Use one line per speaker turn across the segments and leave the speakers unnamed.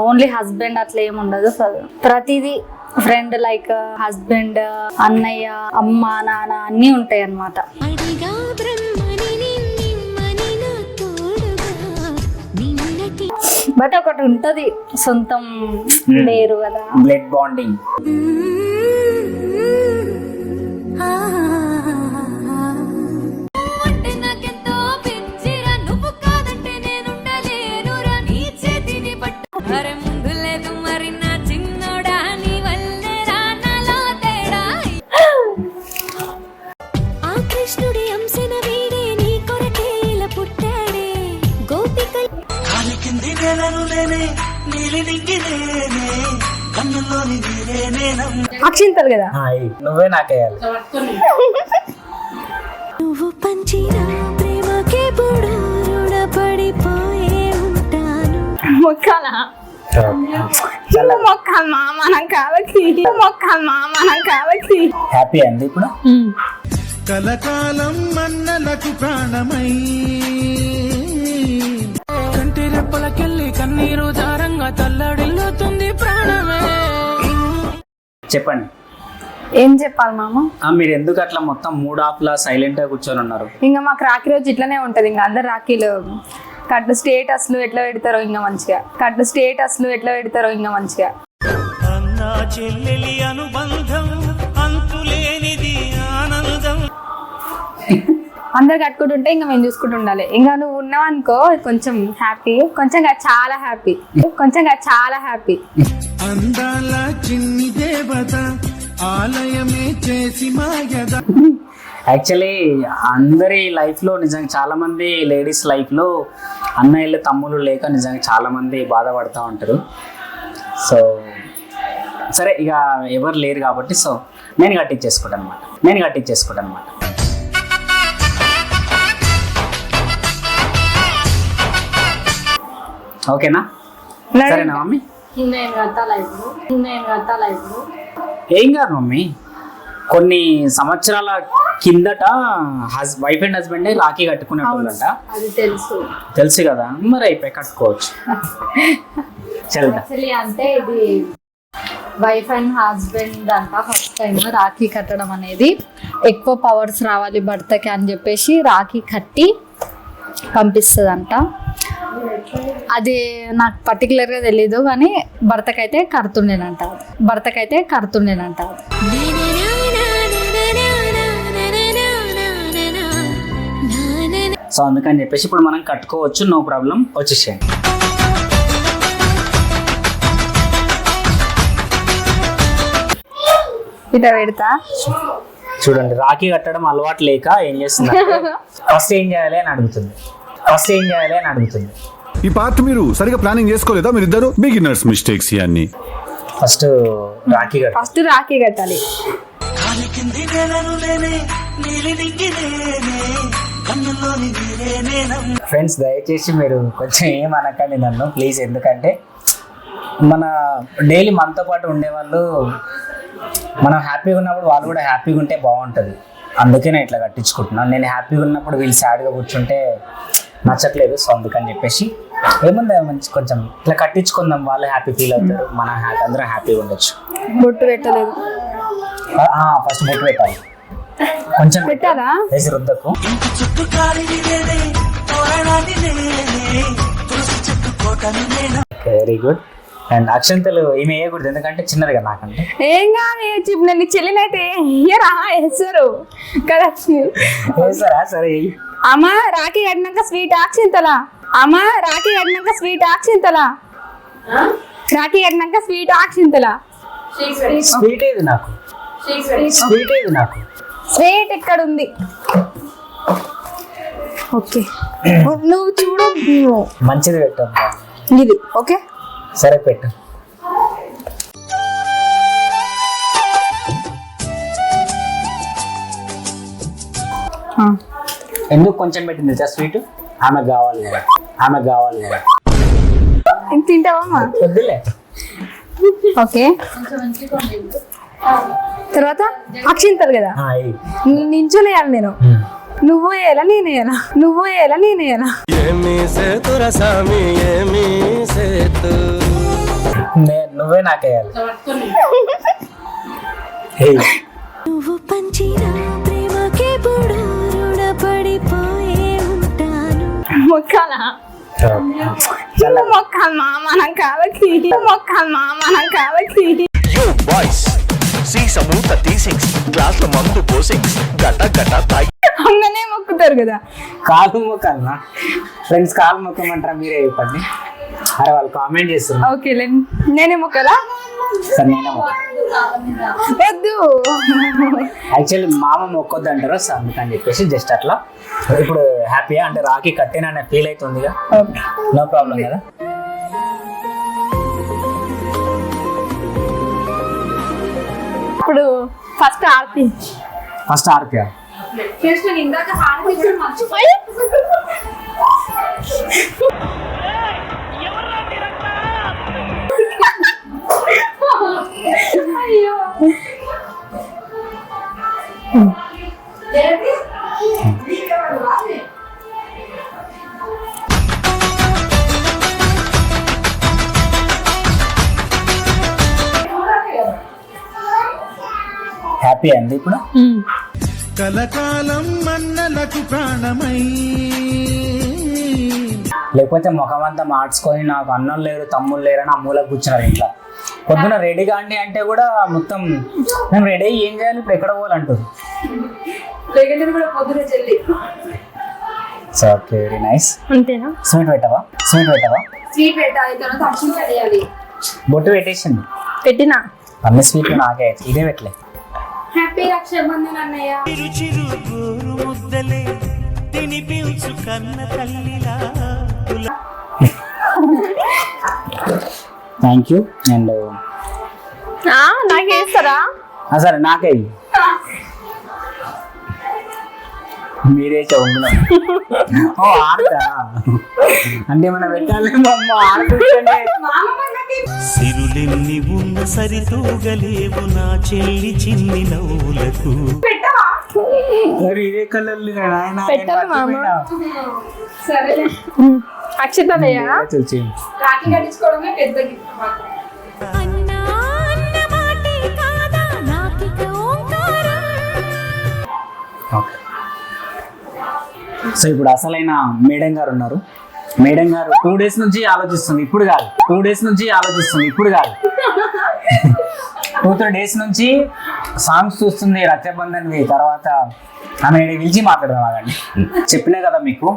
Only husband అట్లా ఏమి ఉండదు ప్రతిదీ ఫ్రెండ్ లైక్ హస్బెండ్ అన్నయ్య అమ్మ నాన్న అన్నీ ఉంటాయి అన్నమాట బట్ ఒకటి ఉంటది సొంతం లేరు కదా.
బ్లడ్ బాండింగ్
అక్షింతలు కదా
నువ్వే నాకేయాలి.
నువ్వు పంచిన ప్రేమకే పొడు రుణపడిపోయే ఉంటాను.
మొక్కల
హ్యాపీ అండి ఇప్పుడు?
కలకాలం మన్నలకు ప్రాణమై. కంటి రెప్పలకెళ్ళి కన్నీరు జారంగా తల్లడిల్లుతుంది ప్రాణమే.
చెప్పండి.
ఏం చెప్పాలి మామ?
ఆ, మీరు ఎందుకు అట్లా మొత్తం మూడు ఆఫ్లా సైలెంట్గా కూర్చొని ఉన్నారు?
ఇంకా మాకు రాఖీ రోజు ఇట్లనే ఉంటది ఇంకా అందరు రాఖీలు కట్ స్టేటస్లు ఎట్లా పెడతారో ఇంకా మంచిగా. కట్ స్టేటస్లు ఎట్లా పెడతారో ఇంకా మంచిగా.
అన్నా చెల్లెలి అనుబంధం అంతులేనిది ఆనందం.
అందరు కట్టుకుంటుంటే ఇంకా మేము చూసుకుంటూ ఉండాలి. ఇంకా నువ్వు ఉన్నావు అనుకో కొంచెం హ్యాపీ కొంచెం చాలా హ్యాపీ కొంచెం చాలా హ్యాపీ
అందాల చిన్ని దేవత ఆలయమే చేసి మాయద
యాక్చువల్లీ అందరి లైఫ్లో నిజంగా చాలా మంది లేడీస్ లైఫ్లో అన్నయ్యలు తమ్ముళ్ళు లేక నిజంగా చాలా మంది బాధపడుతూ ఉంటారు. సో సరే ఇక ఎవరు లేరు కాబట్టి సో నేను కట్టించేసుకుంటాను అనమాట నేను కట్టించేసుకుంటాను అనమాట ఓకేనా సరేనా మమ్మీ? ఏం కాదు మమ్మీ? కొన్ని సంవత్సరాల కిందట హస్ వైఫ్ అండ్ హస్బెండ్ రాఖీ కట్టుకునేటోళ్ళంట
అది తెలుసు.
తెలుసు కదా? మరి అయిపోయి కట్టుకోవచ్చు. చల్దా.
యాక్చువల్లీ అంటే ఇది వైఫ్ అండ్ హస్బెండ్ అంట ఫస్ట్ టైం రాఖీ కట్టడం అనేది. ఎక్కువ పవర్స్ రావాలి భర్తకి అని చెప్పేసి రాఖీ కట్టి పంపిస్తుందంట. అది నాకు పర్టికులర్గా తెలీదు కానీ భర్తకైతే కడుతుండేనంట. భర్తకైతే కడుతుండేనంట.
సో అందుకని చెప్పేసి ఇప్పుడు మనం కట్టుకోవచ్చు నో ప్రాబ్లం వచ్చేసేయండి.
పెడతా.
చూడండి రాఖీ కట్టడం అలవాటు లేక ఏం చేస్తుంది ఫస్ట్ ఏం చేయాలి అని అడుగుతుంది. ఫస్ట్ ఏం చేయాలి అని అడుగుతుంది.
ఈ పార్ట్ మీరు సరిగా ప్లానింగ్ చేసుకోలేదా మీరు ఇద్దరు బిగినర్స్ మిస్టేక్స్ ఇవన్నీ.
ఫస్ట్ రాఖీ కట్ట
ఫస్ట్ రాఖీ కట్టాలి.
ఫ్రెండ్స్ దయచేసి మీరు కొంచెం ఏమనకండి నన్ను ప్లీజ్ ఎందుకంటే మన డైలీ మనతో పాటు ఉండేవాళ్ళు మనం హ్యాపీగా ఉన్నప్పుడు వాళ్ళు కూడా హ్యాపీగా ఉంటే బాగుంటుంది. అందుకే నేను ఇట్లా కట్టించుకుంటున్నాను. నేను హ్యాపీగా ఉన్నప్పుడు వీళ్ళు సాడ్గా కూర్చుంటే నచ్చట్లేదు సో అందుకని చెప్పేసి ఏముంది మంచి కొంచెం ఇట్లా కట్టించుకుందాం. వాళ్ళు హ్యాపీ ఫీల్ అవుతారు మన హ్యాపీ అందరం హ్యాపీగా ఉండొచ్చు.
బొట్టు పెట్టలేదు.
ఫస్ట్ బొట్టు పెట్టాలి. కొంచెం
పెట్టాలా
వేసి రుద్దకు. వెరీ గుడ్ అండ్ అక్షంతలు ఈమె వేయకూడదు ఎందుకంటే చిన్నదిగా నాకంటే.
ఏం కాదు చెప్పు నేను చెల్లినైతే ఇయ్యరా వేస్తారు కదా
వేస్తారా సరే.
అమ్మ రాఖీ కట్టినాక స్వీట్ ఆక్షింతలా అమ్మ రాఖీ కట్టినాక స్వీట్ ఆక్షింతలా రాఖీ కట్టినాక స్వీట్ ఆక్షింతలా
స్వీట్ ఏది నాకు? స్వీట్ ఏది నాకు?
స్వీట్ ఇక్కడ ఉంది ఓకే నువ్వు చూడు.
మంచిది పెట్టాం
ఇది ఓకే?
సరే పెట్టు. ఎందుకు కొంచెం పెట్టింది తెలుసా స్వీట్? ఆమెకు కావాలి కదా. ఆమెకు కావాలి కదా.
ఇది తింటావా?
వద్దులే.
ఓకే. తర్వాత అక్షింతలు కదా. నించుని వేయాలి నేను. నువ్వు వేయాలా నేను వేయాలా నువ్వు వేయాలా నేను వేయాలా
నువ్వే నాకేయాలి
నువ్వు పంచిన ప్రేమకే ఉంటాను.
మొక్కాలా?
చాలా
మొక్కాలి మా మన కాలకి మొక్కాలి మా మన కాలకి
యో బాయ్స్ సీస మూత తీసింగ్స్ గ్లాసుల మందు పోసింగ్స్ గట గట తాగి
అందనే మొక్కుతారు కదా.
కాలు మొక్కలనా ఫ్రెండ్స్ కాలు మొక్కమంటారా మీరే చెప్పండి. అరే వాళ్ళు కామెంట్ చేస్తున్నారు.
ఓకే నేనే మొక్కలా?
సార్ నేనే మొక్క.
వద్దు.
యాక్చువల్లీ మామ మొక్కొద్దు అంటారు సో అందుకని చెప్పేసి జస్ట్ అట్లా. ఇప్పుడు హ్యాపీగా అంటే రాఖీ కట్టిన అనే ఫీల్ అవుతుందిగా నో ప్రాబ్లం కదా.
ఇప్పుడు ఫస్ట్ ఆర్తి.
ఫస్ట్ ఆర్పియా
ఇందాక
అండి ఇప్పుడు.
కలకాలం మన్నలకు ప్రాణమై.
లేకపోతే ముఖం అంతా మార్చుకొని నాకు అన్నం లేరు తమ్ముళ్ళు లేరు అని అమ్మూలకు కూర్చున్నారు ఇంట్లో. పొద్దున రెడీగా అండి అంటే కూడా మొత్తం మేము రెడీ అయ్యి ఏం చేయాలి? ఇప్పుడు ఎక్కడ పోవాలంటారు సో ఓకే వెరీ నైస్
అంతేనా?
స్వీట్ పెట్టవా? స్వీట్ పెట్టవా?
స్వీట్ పెట్టాలి తర్వాత
బొట్టు పెట్టేసింది.
పెట్టినా?
అన్ని స్వీట్లు నాకే ఇదే పెట్టలే.
హ్యాపీ రక్షాబంధన్ అన్నయ్య.
చిరు చిరు గోరు ముద్దలే తినిపించు కన్న తల్లిలా.
థ్యాంక్ యూ అండ్
నాకేస్తారా
సరే నాకే. మీరే చదువుకున్నా ఓ ఆడతా. అంటే మనం పెట్టాలి?
సిరులెన్ని ఉన్న సరితూగలేవు నా చెల్లి చిన్ని నవ్వులకు.
ఇదే కలర్లు
పెట్టాలి మామ. సరేలే. అక్షితలయ్యా
చూసి
రాఖీ కట్టించుకోవడమే పెద్ద గిఫ్ట్
అన్నా
సో ఇప్పుడు అసలైన మేడం గారు ఉన్నారు. మేడం గారు టూ డేస్ నుంచి ఆలోచిస్తుంది ఇప్పుడు కాదు. టూ డేస్ నుంచి ఆలోచిస్తుంది ఇప్పుడు కాదు. టూ త్రీ డేస్ నుంచి సాంగ్స్ చూస్తుంది రక్షాబంధన్వి తర్వాత ఆమె పిలిచి మాట్లాడదాం చెప్పినా కదా మీకు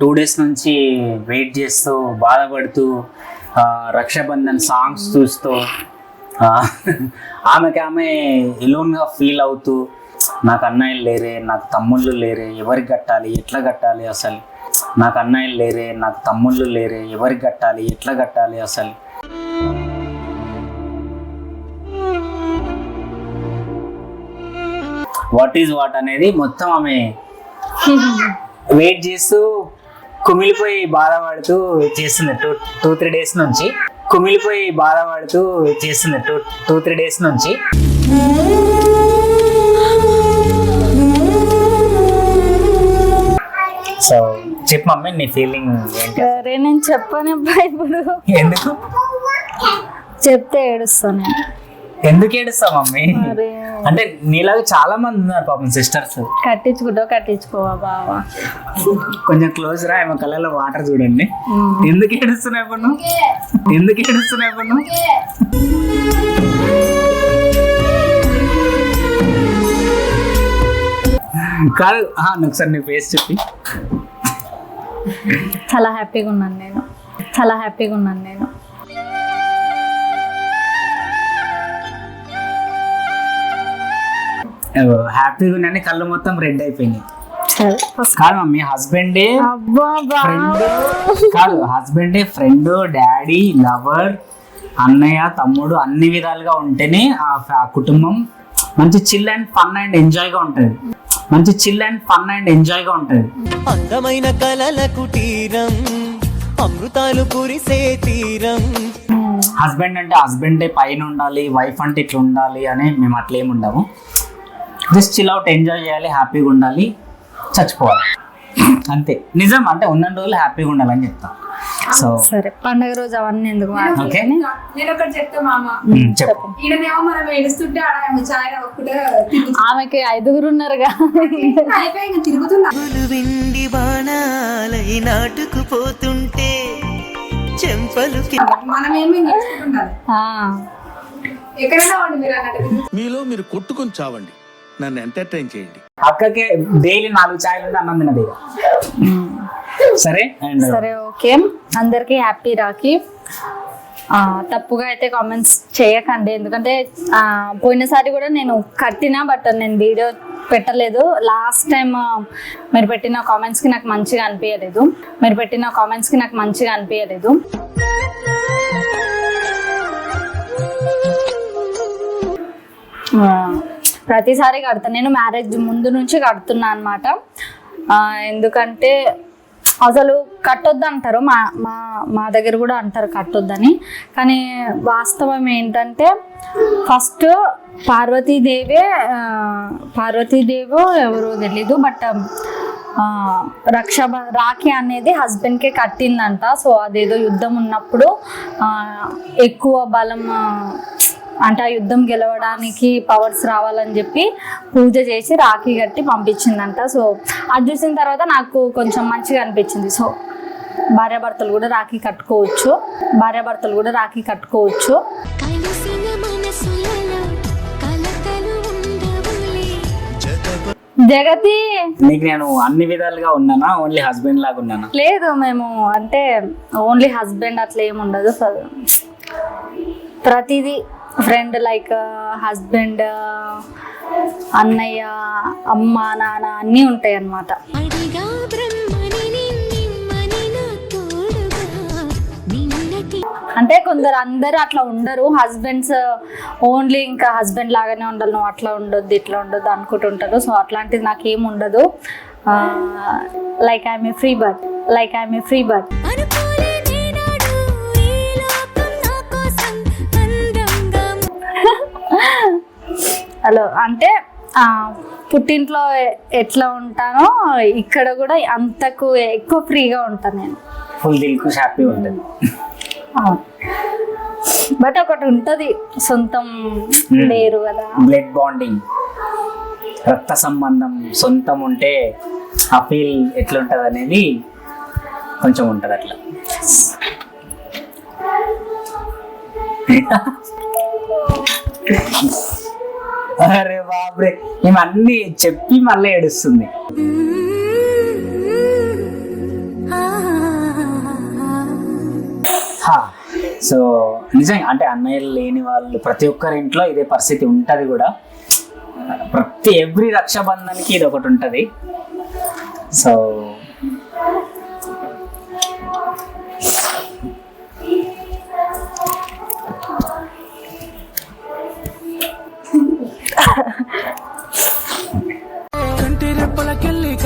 టూ డేస్ నుంచి వెయిట్ చేస్తూ బాధపడుతూ రక్షాబంధన్ సాంగ్స్ చూస్తూ ఆమెకి ఆమె ఎలోన్గా ఫీల్ అవుతూ నాకు అన్నయ్యలు లేరే నాకు తమ్ముళ్ళు లేరే ఎవరికి కట్టాలి ఎట్లా కట్టాలి అసలు? నాకు అన్నయ్యలు లేరే నాకు తమ్ముళ్ళు లేరే ఎవరికి కట్టాలి ఎట్లా కట్టాలి అసలు? వాట్ ఈజ్ వాట్ అనేది మొత్తం ఆమె వెయిట్ చేస్తూ కుమిలిపోయి బాధపడుతూ చేస్తుంది. టూ టూ త్రీ డేస్ నుంచి కుమిలిపోయి బాధపడుతూ చేస్తుంది. టూ టూ త్రీ డేస్ నుంచి. సో చెప్పు మమ్మీ నీ ఫీలింగ్ ఏంటి?
సరే నేను చెప్పను ఇప్పుడు.
ఎందుకు?
చెప్తే ఏడుస్తాను
ఎందుకు ఏడుస్తావు మమ్మీ?
మరి
అంటే నీలాగా చాలా మంది ఉన్నారు పాపం సిస్టర్స్
కట్టించుకుంటావు కట్టించుకోవా బావా?
కొంచెం క్లోజ్ రా ఏమో కళ్ళలో వాటర్ చూడండి. ఎందుకు ఏడుస్తున్నావు ఇప్పుడు నువ్వు? ఎందుకు ఏడుస్తున్నావు ఇప్పుడు నువ్వు? కాదు ఆ, ఒకసారి నీ ఫేస్ చెప్పి
చాలా హ్యాపీగా ఉన్నాను నేను. చాలా హ్యాపీగా ఉన్నాను నేను.
హ్యాపీగా ఉన్నాయని కళ్ళు మొత్తం రెడ్ అయిపోయినాయి.
సరే. ఫస్ట్
కాదు మమ్మీ హస్బెండే
అబ్బా
ఫ్రెండ్
బావ
కాదు హస్బెండే ఫ్రెండ్ డాడీ లవర్ అన్నయ్య తమ్ముడు అన్ని విధాలుగా ఉంటేనే ఆ ఫ- ఆ కుటుంబం మంచి చిల్ అండ్ ఫన్ అండ్ ఎంజాయ్గా ఉంటది. మంచి చిల్ అండ్ ఫన్ అండ్ ఎంజాయ్గా ఉంటది.
అందమైన కలల కుటీరం అమృతాలు కురిసే తీరం.
హస్బెండ్ అంటే హస్బెండే పైన ఉండాలి వైఫ్ అంటే ఇట్లా ఉండాలి అని మేము అట్లా ఏమి ఉండము. జస్ట్ చిల్ అవుట్ ఎంజాయ్ చేయాలి హ్యాపీగా ఉండాలి చచ్చిపోవాలి. అంతే. నిజం అంటే ఉన్న రోజులు హ్యాపీగా ఉండాలని చెప్తాం. సో
సరే. పండగ రోజు అవన్నీ ఎందుకు
ఓకే
నేను ఒకటి చెప్తా మామ.
చెప్పు.
ఈయనేమో మనం ఏడుస్తుంటే ఒక్కటే
ఆమెకి ఐదుగురు ఉన్నారుగా.
అయిపోయి ఇంకా తిరుగుతున్నా
విండి బాణాలై నాటుకుపోతుంటే చెంపలు
మనం ఏమి నేర్చుకుంటుండాలి.
ఆ,
ఎక్కడైనా ఉండి మీరు అన్నట్టు
మీలో మీరు కొట్టుకొని చావండి. నన్ను ఎంటర్టైన్ చేయండి.
అక్కకి డైలీ నాలుగు ఛాయలు ఉంటే అన్నం తినదు. సరే? అండ్
సరే ఓకే. అందరికీ హ్యాపీ రాఖీ. ఆ, తప్పుగా అయితే కామెంట్స్ చేయకండి. ఎందుకంటే ఆ, పోయినసారి కూడా నేను కట్టినా బట్ నేను వీడియో పెట్టలేదు. లాస్ట్ టైం మీరు పెట్టిన కామెంట్స్కి నాకు మంచిగా అనిపించలేదు. మీరు పెట్టిన కామెంట్స్కి నాకు మంచిగా అనిపించలేదు. ఆ, ప్రతిసారి కడతాను నేను మ్యారేజ్ ముందు నుంచి కడుతున్నా అనమాట ఎందుకంటే అసలు కట్టొద్దు అంటారు. మా మా మా దగ్గర కూడా అంటారు కట్టొద్దని. కానీ వాస్తవం ఏంటంటే ఫస్ట్ పార్వతీదేవే ఆ, పార్వతీదేవో ఎవరో తెలీదు బట్ రక్షాబ రాఖీ అనేది హస్బెండ్కే కట్టిందంట. సో అదేదో యుద్ధం ఉన్నప్పుడు ఎక్కువ బలం అంటే ఆ యుద్ధం గెలవడానికి పవర్స్ రావాలని చెప్పి పూజ చేసి రాఖీ కట్టి పంపించిందంట. సో అది చూసిన తర్వాత నాకు కొంచెం మంచిగా అనిపించింది. సో భార్యాభర్తలు కూడా రాఖీ కట్టుకోవచ్చు. భార్యాభర్తలు కూడా రాఖీ కట్టుకోవచ్చు. జగతి!
నీకు నేను అన్ని విధాలుగా ఉన్నానా? ఓన్లీ హస్బెండ్ లాగా ఉన్నానా?
లేదు మేము అంటే ఓన్లీ హస్బెండ్ అట్లా ఏమి ఉండదు. ప్రతిదీ ఫ్రెండ్ లైక్ హస్బెండ్ అన్నయ్య అమ్మ నాన్న అన్నీ ఉంటాయి అన్నమాట. అంటే కొందరు అందరూ అట్లా ఉండరు. హస్బెండ్స్ ఓన్లీ ఇంకా హస్బెండ్ లాగానే ఉండాలి నువ్వు అట్లా ఉండొద్దు ఇట్లా ఉండొద్దు అనుకుంటుంటారు సో అట్లాంటిది నాకేం ఉండదు. Like I'm a free bird. Like I'm a free bird. Hello అంటే పుట్టింట్లో ఎట్లా ఉంటానో ఇక్కడ కూడా అంతకు ఎక్కువ ఫ్రీగా ఉంటాను నేను.
ఫుల్ దిల్కు హ్యాపీ ఉంటుంది
బట్ ఒకటి ఉంటుంది సొంతం లేరు కదా.
బ్లడ్ బాండింగ్ రక్త సంబంధం సొంతం ఉంటే ఆ ఫీల్ ఎట్లుంటుంది అనేది కొంచెం ఉంటుంది అట్లా. అరే బాబ్రే మేము అన్ని చెప్పి మళ్ళీ ఏడుస్తుంది. సో నిజంగా అంటే అన్నయ్యలు లేని వాళ్ళు ప్రతి ఒక్కరి ఇంట్లో ఇదే పరిస్థితి ఉంటుంది కూడా. ప్రతి ఎవ్రీ రక్షాబంధన్కి ఇది ఒకటి ఉంటుంది. సో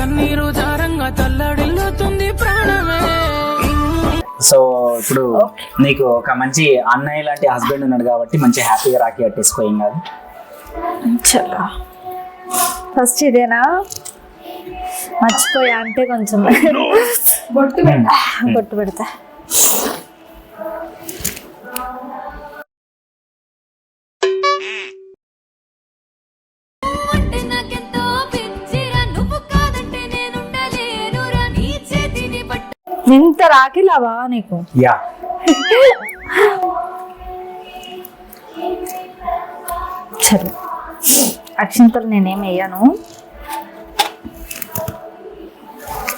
కన్నీరు జారంగా తల్లడిల్లుతుంది ప్రాణమే.
సో ఇప్పుడు నీకు ఒక మంచి అన్నయ్య లాంటి హస్బెండ్ ఉన్నాడు కాబట్టి మంచి హ్యాపీగా రాఖీ కట్టేసుకో ఏం కాదు.
చలో. ఫస్ట్ ఇదేనా? మర్చిపోయా అంటే కొంచెం.
బొట్టు
బొట్టు పెడతా. ఇంత రాకిలావా నీకు?
యా.
సరే. అక్షింతలు నేనేం వేయను.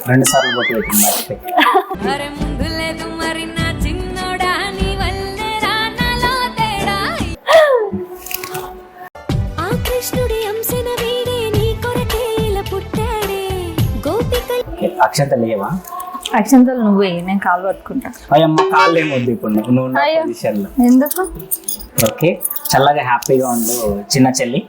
రెండు సార్లు బొట్టు పెట్టింది మర్చిపోయి.
అరే ముందు లేదు మరి నా చిన్నోడా నీ వల్లే రానలో తేడా? ఆ కృష్ణుడి అంశన వీడే నీ కొరకే ఇలా పుట్టాడే. గోపికలు
ఓకే, అక్షంతలు లేవా?
అక్షింతలు నువ్వు నేను కాలు పట్టుకుంటా.
అయ్యమ్మ కాళ్ళు ఏమి వద్దు ఇప్పుడు నువ్వు ఉన్న
ఎందుకు?
ఓకే చల్లగా హ్యాపీగా ఉండు చిన్న చెల్లి.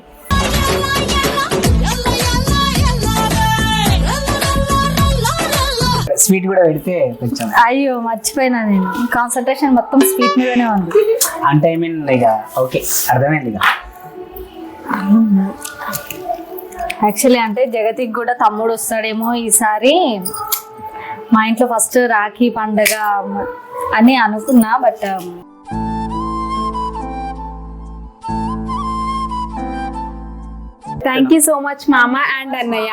స్వీట్ కూడా పెడితే కొంచెం.
అయ్యో మర్చిపోయినా నేను. కాన్సన్ట్రేషన్ మొత్తం స్వీట్ మీదనే ఉంది.
అంటే ఐ మీన్ ఇక ఓకే అర్థమైంది ఇక.
యాక్చువల్లీ అంటే జగతికి కూడా తమ్ముడు వస్తాడేమో ఈసారి. మా ఇంట్లో ఫస్ట్ రాఖీ పండగ అని అనుకున్నా but
thank you so much మామ అండ్ అన్నయ్య.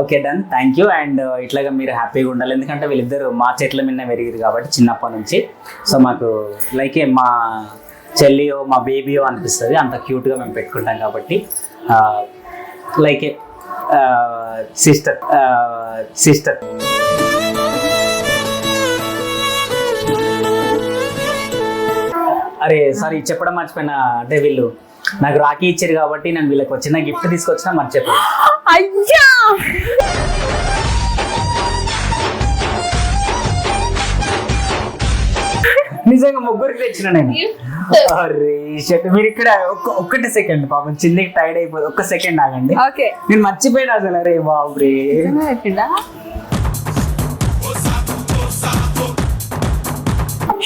Okay done. Thank you and ఇట్లాగా మీరు హ్యాపీగా ఉండాలి. ఎందుకంటే వీళ్ళిద్దరు మా చెట్ల మీద పెరిగారు కాబట్టి చిన్నప్పటి నుంచి. సో మాకు లైక్ మా చెల్లియో మా బేబీయో అనిపిస్తుంది. అంత క్యూట్గా మేము పెట్టుకుంటాం కాబట్టి. లైక్ సిస్టర్ సిస్టర్ అరే సారీ చెప్పడం మర్చిపోయినా అంటే వీళ్ళు. నాకు రాఖీ ఇచ్చారు కాబట్టి నేను వీళ్ళకి వచ్చిన గిఫ్ట్ తీసుకొచ్చినా మర్చిపోయాను
అయ్యా!
నిజంగా ముగ్గురికి తెచ్చిన నేను. అరే షట్ మీరు ఇక్కడ ఒక్క ఒక్కటి సెకండ్ పాపం చిన్నకి టైర్డ్ అయిపోయి ఒక్క సెకండ్ ఆగండి.
ఓకే.
నేను మర్చిపోయినా అసలు అరే బాబు రే.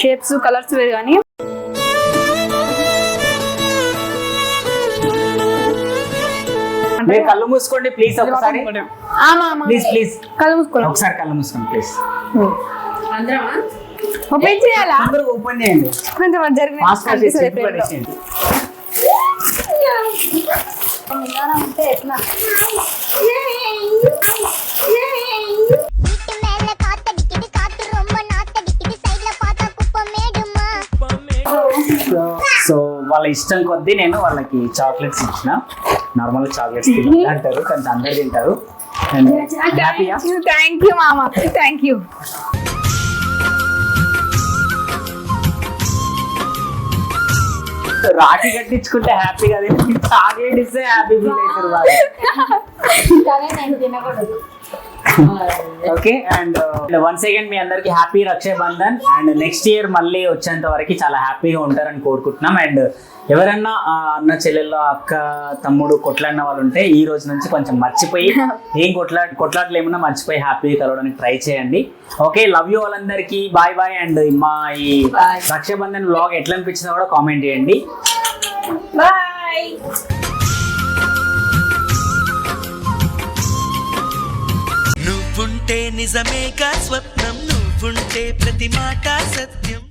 షేప్స్ కలర్స్ వేరు కానీ
అంటే కళ్ళు మూసుకోండి ప్లీజ్ ఒకసారి. ప్లీజ్ ప్లీజ్
కళ్ళు మూసుకోండి.
ఒకసారి కళ్ళు మూసుకోండి ప్లీజ్ అందరమా?
ఓపెన్ చేయాలా?
అందరూ ఓపెన్ చేయండి.
కొంచెం జరిగిన
సో వాళ్ళ ఇష్టం కొద్దీ నేను వాళ్ళకి చాక్లెట్స్ ఇచ్చిన. నార్మల్ చాక్లెట్స్ అంటారు కొంచెం అందరు తింటారు.
థ్యాంక్ యూ మామ. థ్యాంక్ యూ
రాఖీ కట్టించుకుంటే హ్యాపీగా చాక్లెట్ ఇస్తే హ్యాపీ ఫీల్ అవుతారు వాళ్ళు.
కానీ నేను తినకూడదు.
ఓకే అండ్ వన్స్ అగైన్ మీ అందరికి happy Raksha Bandhan. And next year మళ్ళీ వచ్చేంత వరకు చాలా హ్యాపీగా ఉంటారని కోరుకుంటున్నాం. అండ్ ఎవరన్నా అన్న చెల్లెల్లో అక్క తమ్ముడు కొట్లాడిన వాళ్ళు ఉంటే ఈ రోజు నుంచి కొంచెం మర్చిపోయి ఏం కొట్లా కొట్లాటలు ఏమన్నా మర్చిపోయి హ్యాపీగా కలవడానికి ట్రై చేయండి. ఓకే లవ్ యూ వాళ్ళందరికీ బాయ్ బాయ్ అండ్ మా ఈ రక్షాబంధన్ వ్లాగ్ ఎట్లా అనిపించిందో కూడా కామెంట్ చేయండి.
బాయ్
ఉంటే నిజమేగా స్వప్నం. నువ్వుంటే ప్రతి మాట సత్యం.